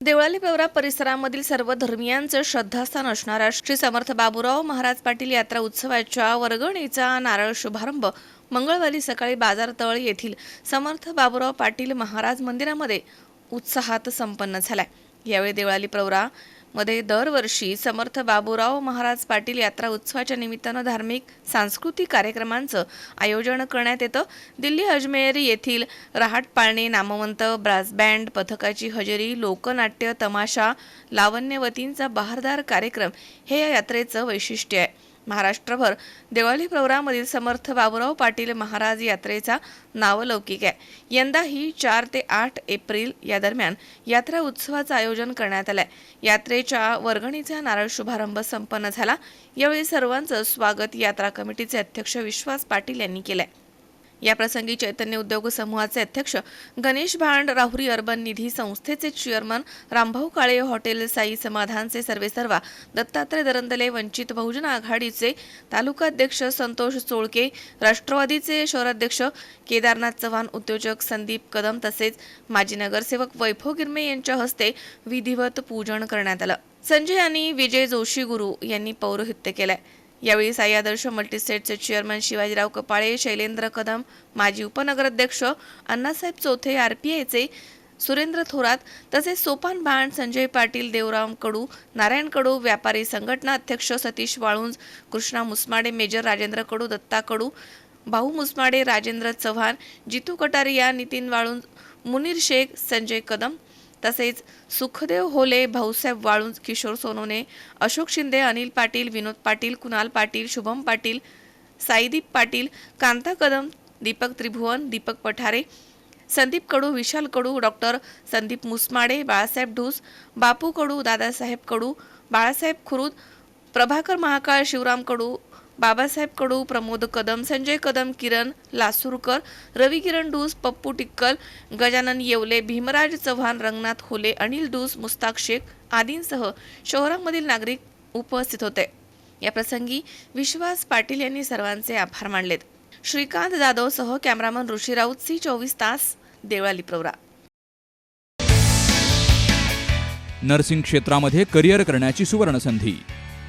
देवळाली प्रवरा परिसरामधील सर्व धर्मियांचं श्रद्धास्थान असणाऱ्या श्री समर्थ बाबूराव महाराज पाटील यात्रा उत्सवाच्या वर्गणीचा नारळ शुभारंभ मंगळवारी सकाळी बाजारतळ येथील समर्थ बाबूराव पाटील महाराज मंदिरामध्ये उत्साहात संपन्न झालाय. यावेळी देवळाली प्रवरा मध्ये दरवर्षी समर्थ बाबूराव महाराज पाटील यात्रा उत्सवाच्या निमित्तानं धार्मिक सांस्कृतिक कार्यक्रमांचं आयोजन करण्यात येतं. दिल्ली अजमेर येथील रहाट पाळणे नामवंत ब्रास बँड पथकाची हजेरी लोकनाट्य तमाशा लावण्यवतींचा बहारदार कार्यक्रम हे या यात्रेचं वैशिष्ट्य आहे. महाराष्ट्रभर. दिवाळी प्रवरामधील समर्थ बाबुराव पाटील महाराज यात्रेचा नावलौकिक आहे. यंदाही चार ते आठ एप्रिल या दरम्यान यात्रा उत्सवाचं आयोजन करण्यात आलंय. यात्रेच्या वर्गणीचा नारळ शुभारंभ संपन्न झाला. यावेळी सर्वांचं स्वागत यात्रा कमिटीचे अध्यक्ष विश्वास पाटील यांनी केलंय. आहे प्रसंगी चैतन्य उद्योग समूहाचे अध्यक्ष गणेश भांड राहुरी अर्बन निधी संस्थेचे चेअरमन रामभाऊ काळे हॉटेल साई समाधानचे सर्वेसर्वा दत्तात्रय दरंदले वंचित बहुजन आघाडीचे तालुकाध्यक्ष संतोष चोळके राष्ट्रवादीचे शहराध्यक्ष केदारनाथ चव्हाण उद्योजक संदीप कदम तसेच माजी नगरसेवक वैभव गिरमे यांच्या हस्ते विधिवत पूजन करण्यात आलं. संजय आणि विजय जोशी गुरु यांनी पौरोहित्य केलंय. यावेळी साई आदर्श मल्टीस्टेटचे चेअरमन शिवाजीराव कपाळे शैलेंद्र कदम माजी उपनगराध्यक्ष अण्णासाहेब चौथे आरपीआयचे सुरेंद्र थोरात तसेच सोपान भांड संजय पाटील देवराम कडू नारायण कडू व्यापारी संघटना अध्यक्ष सतीश वाळुंज कृष्णा मुसमाडे मेजर राजेंद्र कडू दत्ता कडू भाऊ मुसमाडे राजेंद्र चव्हाण जितू कटारिया नितीन वाळुंज मुनीर शेख संजय कदम तसेच सुखदेव होले भाऊसाहेब वाळुंज किशोर सोनोने अशोक शिंदे अनिल पाटील विनोद पाटील कुणाल पाटील शुभम पाटील साईदीप पाटील कांता कदम दीपक त्रिभुवन दीपक पठारे संदीप कडू विशाल कडू डॉक्टर संदीप मुसमाडे बाळासाहेब ढूस बापू कडू दादासाहेब कडू बाळासाहेब खुरुद प्रभाकर महाकाळ शिवराम कडू बाबासाहेब कडू प्रमोद कदम संजय कदम किरण लासूरकर रवी किरण डूस पप्पू टिक्कल गजानन येवले भीमराज चव्हाण रंगनाथ होले अनिल डूस मुस्ताक शेख आदींसह शहरामधील नागरिक उपस्थित होते. या प्रसंगी विश्वास पाटील यांनी सर्वांचे आभार मानलेत. श्रीकांत जाधवसह कॅमेरामन ऋषी राऊत सी चोवीस तास देवळाली प्रवरा. नर्सिंग क्षेत्रामध्ये करिअर करण्याची सुवर्णसंधी